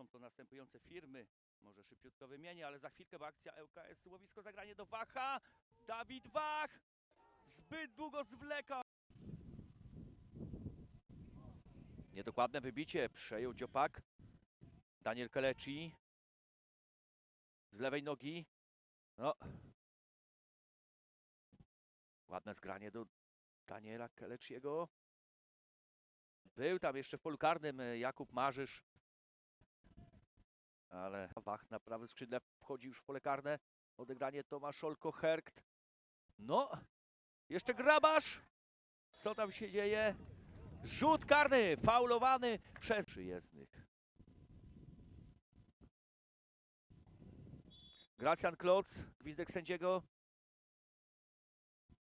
są to następujące firmy. Może szybciutko wymienię, ale za chwilkę, bo akcja ŁKS Łowisko zagranie do Wacha. Dawid Wach! Zbyt długo zwleka. Niedokładne wybicie. Przejął Dziopak. Daniel Keleci. Z lewej nogi. No. Ładne zgranie do Daniela Keleciego. Był tam jeszcze w polu karnym Jakub Marzysz. Ale Wach na prawym skrzydle wchodzi już w pole karne. Odegranie Tomasz Olko-Herkt. No, jeszcze grabarz. Co tam się dzieje? Rzut karny, faulowany przez przyjezdnych. Gracjan Kloc, gwizdek sędziego.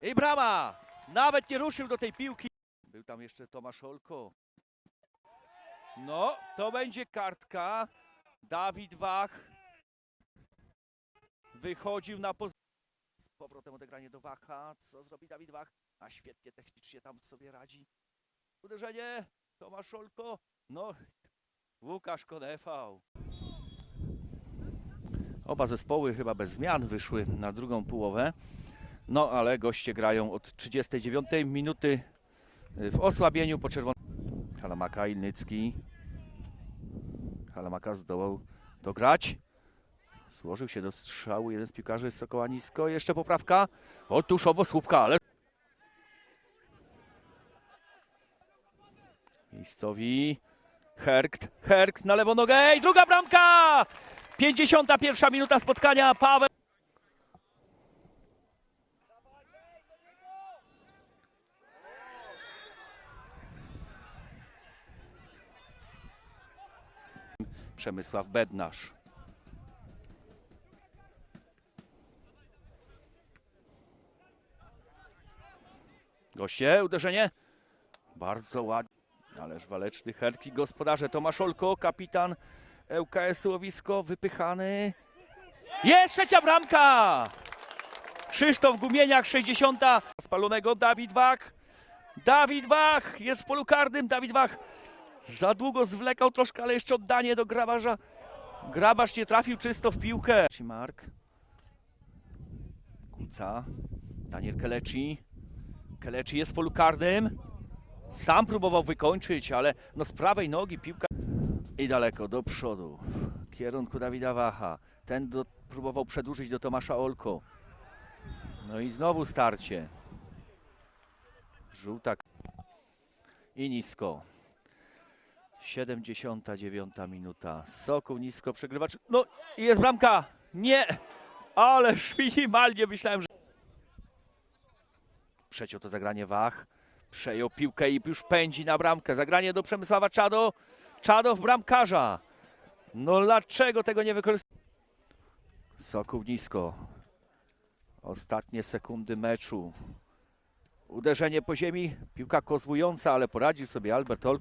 I brama! Nawet nie ruszył do tej piłki. Był tam jeszcze Tomasz Olko. No, to będzie kartka. Dawid Wach wychodził na poz... Z powrotem odegranie do Wacha. Co zrobi Dawid Wach? A świetnie technicznie tam sobie radzi. Uderzenie. Tomasz Olko. No, Łukasz Konefał. Oba zespoły chyba bez zmian wyszły na drugą połowę. No, ale goście grają od 39 minuty w osłabieniu po czerwonym. Halamaka Ilnycki. Halamaka zdołał dograć. Złożył się do strzału jeden z piłkarzy z Sokoła Nisko. Jeszcze poprawka. O, tuż obok słupka, ale... Miejscowi. Herkt, Herkt na lewą nogę. I druga bramka! 51 minuta spotkania. Paweł. Przemysław Bednarz. Goście, uderzenie. Bardzo ładnie. Ależ waleczny Hertki, gospodarze Tomasz Olko, kapitan ŁKS Łowisko, wypychany. Jest trzecia bramka! Krzysztof Gumieniak, 60. Spalonego Dawid Wach. Dawid Wach jest w polu karnym. Dawid Wach za długo zwlekał troszkę, ale jeszcze oddanie do grabarza. Grabarz nie trafił czysto w piłkę. Mark. Kuca. Daniel Keleci. Keleci jest w polu karnym. Sam próbował wykończyć, ale no z prawej nogi piłka i daleko do przodu. W kierunku Dawida Wacha. Ten do, próbował przedłużyć do Tomasza Olko. No i znowu starcie. Żółta i nisko. 79 minuta. Sokół nisko przegrywacz. No i jest bramka. Nie! Ależ minimalnie myślałem, że. Przeciął to zagranie Wach. Przejął piłkę i już pędzi na bramkę. Zagranie do Przemysława Czado. Czado w bramkarza. No dlaczego tego nie wykorzystał? Sokół nisko. Ostatnie sekundy meczu. Uderzenie po ziemi. Piłka kozłująca, ale poradził sobie Albert Olko.